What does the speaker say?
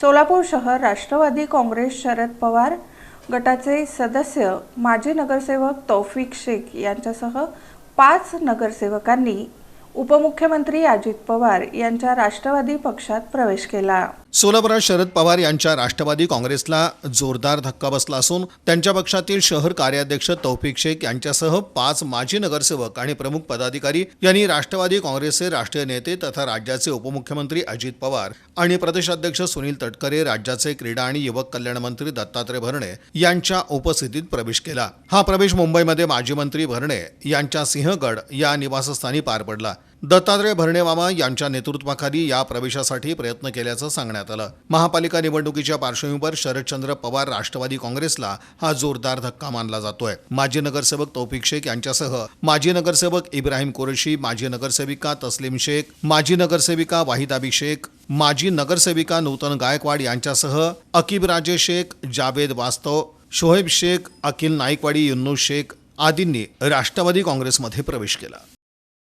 सोलापूर शहर राष्ट्रवादी काँग्रेस शरद पवार गटाचे सदस्य माजी नगरसेवक तौफिक शेख यांच्यासह पाच नगरसेवकांनी उपमुख्यमंत्री अजित पवार यांच्या राष्ट्रवादी पक्षात प्रवेश केला. सोलापुरात शरद पवार यांच्या राष्ट्रवादी काँग्रेसला जोरदार धक्का बसला असून त्यांच्या पक्षातील शहर कार्याध्यक्ष तौफिक शेख यांच्यासह पाच माजी नगरसेवक आणि प्रमुख पदाधिकारी यांनी राष्ट्रवादी काँग्रेसचे राष्ट्रीय नेते तथा राज्याचे उपमुख्यमंत्री अजित पवार आणि प्रदेशाध्यक्ष सुनील तटकरे राज्याचे क्रीडा आणि युवक कल्याण मंत्री दत्तात्रय भरणे यांच्या उपस्थितीत प्रवेश केला. हा प्रवेश मुंबईमध्ये माजी मंत्री भरणे यांच्या सिंहगड या निवासस्थानी पार पडला. दत्तात्रय भरणे मामा यांच्या नेतृत्वाखाली या प्रवेशासाठी प्रयत्न केल्याचं सांगण्यात आलं. महापालिका निवडणुकीच्या पार्श्वभूमीवर शरदचंद्र पवार राष्ट्रवादी काँग्रेसला हा जोरदार धक्का मानला जातोय. माजी नगरसेवक तौफिक शेख यांच्यासह माजी नगरसेवक इब्राहिम कुरेशी माजी नगरसेविका तस्लीम शेख माजी नगरसेविका वाहिदाबी शेख माजी नगरसेविका नूतन गायकवाड यांच्यासह अकीब राजे शेख जावेद वास्तव शोहेब शेख अकिल नाईकवाडी युन्नूस शेख आदींनी राष्ट्रवादी काँग्रेसमध्ये प्रवेश केला.